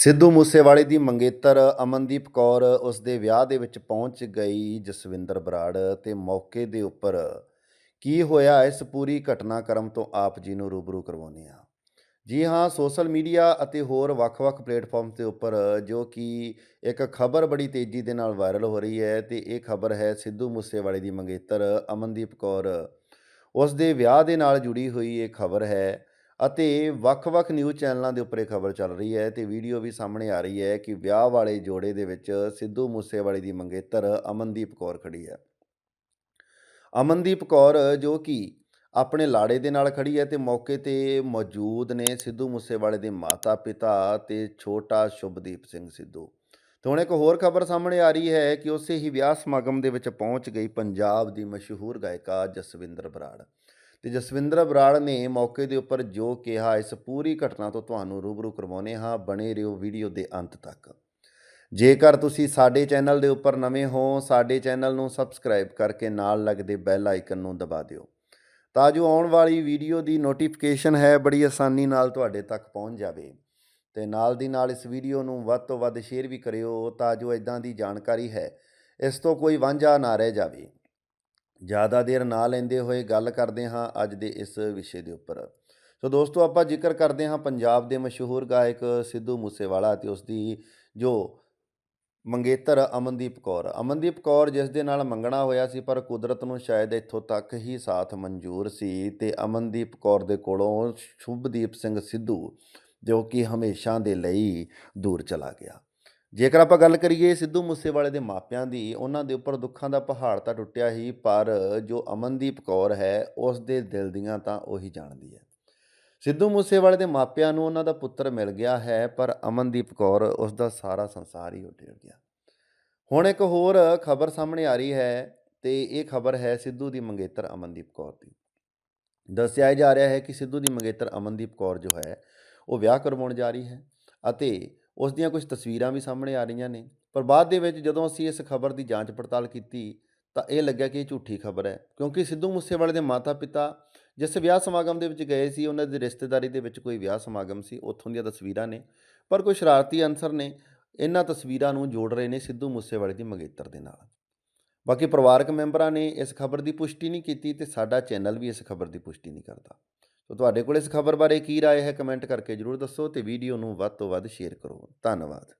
ਸਿੱਧੂ ਮੂਸੇਵਾਲੇ ਦੀ ਮੰਗੇਤਰ ਅਮਨਦੀਪ ਕੌਰ ਉਸ ਦੇ ਵਿਆਹ ਦੇ ਵਿੱਚ ਪਹੁੰਚ ਗਈ ਜਸਵਿੰਦਰ ਬਰਾੜ ਤੇ ਮੌਕੇ ਦੇ ਉੱਪਰ ਕੀ ਹੋਇਆ ਇਸ ਪੂਰੀ ਘਟਨਾਕ੍ਰਮ ਤੋਂ ਆਪ ਜੀ ਨੂੰ ਰੂਬਰੂ ਕਰਵਾਉਂਦੇ ਹਾਂ। ਜੀ ਹਾਂ, ਸੋਸ਼ਲ ਮੀਡੀਆ ਅਤੇ ਹੋਰ ਵੱਖ-ਵੱਖ ਪਲੇਟਫਾਰਮ ਦੇ ਉੱਪਰ ਜੋ ਕਿ ਇੱਕ ਖਬਰ ਬੜੀ ਤੇਜ਼ੀ ਦੇ ਨਾਲ ਵਾਇਰਲ ਹੋ ਰਹੀ ਹੈ ਤੇ ਇਹ ਖਬਰ ਹੈ ਸਿੱਧੂ ਮੂਸੇਵਾਲੇ ਦੀ ਮੰਗੇਤਰ ਅਮਨਦੀਪ ਕੌਰ। ਉਸ ਦੇ ਵਿਆਹ ਦੇ ਨਾਲ ਜੁੜੀ ਹੋਈ ਇਹ ਖਬਰ ਹੈ ਅਤੇ ਵੱਖ-ਵੱਖ ਨਿਊਜ਼ ਚੈਨਲਾਂ ਦੇ ਉੱਪਰ ਇਹ ਖਬਰ ਚੱਲ ਰਹੀ ਹੈ ਤੇ ਵੀਡੀਓ ਵੀ ਸਾਹਮਣੇ ਆ ਰਹੀ ਹੈ ਕਿ ਵਿਆਹ ਵਾਲੇ ਜੋੜੇ ਦੇ ਵਿੱਚ ਸਿੱਧੂ ਮੂਸੇਵਾਲੇ ਦੀ ਮੰਗੇਤਰ ਅਮਨਦੀਪ ਕੌਰ ਖੜੀ ਹੈ। ਅਮਨਦੀਪ ਕੌਰ ਜੋ ਕਿ ਆਪਣੇ ਲਾੜੇ ਦੇ ਨਾਲ ਖੜੀ ਹੈ ਤੇ ਮੌਕੇ ਤੇ ਮੌਜੂਦ ਨੇ ਸਿੱਧੂ ਮੂਸੇਵਾਲੇ ਦੇ ਮਾਤਾ-ਪਿਤਾ ਤੇ ਛੋਟਾ ਸ਼ੁਭਦੀਪ ਸਿੰਘ ਸਿੱਧੂ। ਤੇ ਹੁਣ ਇੱਕ ਹੋਰ ਖਬਰ ਸਾਹਮਣੇ ਆ ਰਹੀ ਹੈ ਕਿ ਉਸੇ ਹੀ ਵਿਆਹ ਸਮਾਗਮ ਦੇ ਵਿੱਚ ਪਹੁੰਚ ਗਈ ਪੰਜਾਬ ਦੀ ਮਸ਼ਹੂਰ ਗਾਇਕਾ ਜਸਵਿੰਦਰ ਬਰਾੜ। ਤੇ ਜਸਵਿੰਦਰ ਬਰਾੜ ਨੇ ਮੌਕੇ ਦੇ ਉੱਪਰ ਜੋ ਕਿਹਾ, ਇਸ ਪੂਰੀ ਘਟਨਾ ਤੋਂ ਤੁਹਾਨੂੰ ਰੂਬਰੂ ਕਰਵਾਉਨੇ ਹਾਂ, ਬਣੇ ਰਹੋ ਵੀਡੀਓ ਦੇ ਅੰਤ ਤੱਕ। ਜੇਕਰ ਤੁਸੀਂ ਸਾਡੇ ਚੈਨਲ ਦੇ ਉੱਪਰ ਨਵੇਂ ਹੋ, ਸਾਡੇ ਚੈਨਲ ਨੂੰ ਸਬਸਕ੍ਰਾਈਬ ਕਰਕੇ ਨਾਲ ਲੱਗਦੇ ਬੈਲ ਆਈਕਨ ਨੂੰ ਦਬਾ ਦਿਓ। ਤਾਂ ਜੋ ਆਉਣ ਵਾਲੀ ਵੀਡੀਓ ਦੀ ਨੋਟੀਫਿਕੇਸ਼ਨ ਹੈ, ਬੜੀ ਆਸਾਨੀ ਨਾਲ ਤੁਹਾਡੇ ਤੱਕ ਪਹੁੰਚ ਜਾਵੇ। ਤੇ ਨਾਲ ਦੀ ਨਾਲ ਇਸ ਵੀਡੀਓ ਨੂੰ ਵੱਧ ਤੋਂ ਵੱਧ ਸ਼ੇਅਰ ਵੀ ਕਰਿਓ, ਤਾਂ ਜੋ ਇਦਾਂ ਦੀ ਜਾਣਕਾਰੀ ਹੈ, ਇਸ ਤੋਂ ਕੋਈ ਵਾਂਝਾ ਨਾ ਰਹਿ ਜਾਵੇ। ਜ਼ਿਆਦਾ ਦੇਰ ਨਾ ਲੈਂਦੇ ਹੋਏ ਗੱਲ ਕਰਦੇ ਹਾਂ ਅੱਜ ਦੇ ਇਸ ਵਿਸ਼ੇ ਦੇ ਉੱਪਰ। ਸੋ ਦੋਸਤੋ, ਆਪਾਂ ਜ਼ਿਕਰ ਕਰਦੇ ਹਾਂ ਪੰਜਾਬ ਦੇ ਮਸ਼ਹੂਰ ਗਾਇਕ ਸਿੱਧੂ ਮੂਸੇਵਾਲਾ ਤੇ ਉਸ ਦੀ ਜੋ ਮੰਗੇਤਰ ਅਮਨਦੀਪ ਕੌਰ। ਅਮਨਦੀਪ ਕੌਰ ਜਿਸ ਦੇ ਨਾਲ ਮੰਗਣਾ ਹੋਇਆ ਸੀ, ਪਰ ਕੁਦਰਤ ਨੂੰ ਸ਼ਾਇਦ ਇੱਥੋਂ ਤੱਕ ਹੀ ਸਾਥ ਮਨਜ਼ੂਰ ਸੀ ਤੇ ਅਮਨਦੀਪ ਕੌਰ ਦੇ ਕੋਲੋਂ ਸ਼ੁਭਦੀਪ ਸਿੰਘ ਸਿੱਧੂ, ਜੋ ਕਿ ਹਮੇਸ਼ਾ ਦੇ ਲਈ ਦੂਰ ਚਲਾ ਗਿਆ। ਜੇਕਰ ਆਪਾਂ ਗੱਲ ਕਰੀਏ ਸਿੱਧੂ ਮੂਸੇਵਾਲੇ ਦੇ ਮਾਪਿਆਂ ਦੀ, ਉਹਨਾਂ ਦੇ ਉੱਪਰ ਦੁੱਖਾਂ ਦਾ ਪਹਾੜ ਤਾਂ ਟੁੱਟਿਆ ਹੀ, ਪਰ ਜੋ ਅਮਨਦੀਪ ਕੌਰ ਹੈ, ਉਸ ਦੇ ਦਿਲ ਦੀਆਂ ਤਾਂ ਉਹੀ ਜਾਣਦੀ ਹੈ। ਸਿੱਧੂ ਮੂਸੇਵਾਲੇ ਦੇ ਮਾਪਿਆਂ ਨੂੰ ਉਹਨਾਂ ਦਾ ਪੁੱਤਰ ਮਿਲ ਗਿਆ ਹੈ, ਪਰ ਅਮਨਦੀਪ ਕੌਰ ਉਸ ਦਾ ਸਾਰਾ ਸੰਸਾਰ ਹੀ ਉੱਡ ਗਿਆ। ਹੁਣ ਇੱਕ ਹੋਰ ਖਬਰ ਸਾਹਮਣੇ ਆ ਰਹੀ ਹੈ ਤੇ ਇਹ ਖਬਰ ਹੈ ਸਿੱਧੂ ਦੀ ਮੰਗੇਤਰ ਅਮਨਦੀਪ ਕੌਰ ਦੀ। ਦੱਸਿਆ ਜਾ ਰਿਹਾ ਹੈ ਕਿ ਸਿੱਧੂ ਦੀ ਮੰਗੇਤਰ ਅਮਨਦੀਪ ਕੌਰ ਜੋ ਹੈ, ਉਹ ਵਿਆਹ ਕਰਵਾਉਣ ਜਾ ਰਹੀ ਹੈ ਅਤੇ ਉਸ ਦੀਆਂ ਕੁਝ ਤਸਵੀਰਾਂ ਵੀ ਸਾਹਮਣੇ ਆ ਰਹੀਆਂ ਨੇ। ਪਰ ਬਾਅਦ ਦੇ ਵਿੱਚ ਜਦੋਂ ਅਸੀਂ ਇਸ ਖਬਰ ਦੀ ਜਾਂਚ ਪੜਤਾਲ ਕੀਤੀ, ਤਾਂ ਇਹ ਲੱਗਿਆ ਕਿ ਇਹ ਝੂਠੀ ਖਬਰ ਹੈ। ਕਿਉਂਕਿ ਸਿੱਧੂ ਮੂਸੇਵਾਲੇ ਦੇ ਮਾਤਾ-ਪਿਤਾ ਜਿਸ ਵਿਆਹ ਸਮਾਗਮ ਦੇ ਵਿੱਚ ਗਏ ਸੀ, ਉਹਨਾਂ ਦੀ ਰਿਸ਼ਤੇਦਾਰੀ ਦੇ ਵਿੱਚ ਕੋਈ ਵਿਆਹ ਸਮਾਗਮ ਸੀ, ਉੱਥੋਂ ਦੀਆਂ ਤਸਵੀਰਾਂ ਨੇ। ਪਰ ਕੋਈ ਸ਼ਰਾਰਤੀ ਅਨਸਰ ਨੇ ਇਹਨਾਂ ਤਸਵੀਰਾਂ ਨੂੰ ਜੋੜ ਰਹੇ ਨੇ ਸਿੱਧੂ ਮੂਸੇਵਾਲੇ ਦੀ ਮੰਗੇਤਰ ਦੇ ਨਾਲ। ਬਾਕੀ ਪਰਿਵਾਰਕ ਮੈਂਬਰਾਂ ਨੇ ਇਸ ਖਬਰ ਦੀ ਪੁਸ਼ਟੀ ਨਹੀਂ ਕੀਤੀ ਤੇ ਸਾਡਾ ਚੈਨਲ ਵੀ ਇਸ ਖਬਰ ਦੀ ਪੁਸ਼ਟੀ ਨਹੀਂ ਕਰਦਾ। ਸੋ ਤੁਹਾਡੇ ਕੋਲ ਇਸ ਖਬਰ ਬਾਰੇ ਕੀ رائے ਹੈ ਕਮੈਂਟ ਕਰਕੇ ਜਰੂਰ ਦੱਸੋ ਤੇ ਵੀਡੀਓ ਨੂੰ ਵੱਧ ਤੋਂ ਵੱਧ ਸ਼ੇਅਰ ਕਰੋ ਧੰਨਵਾਦ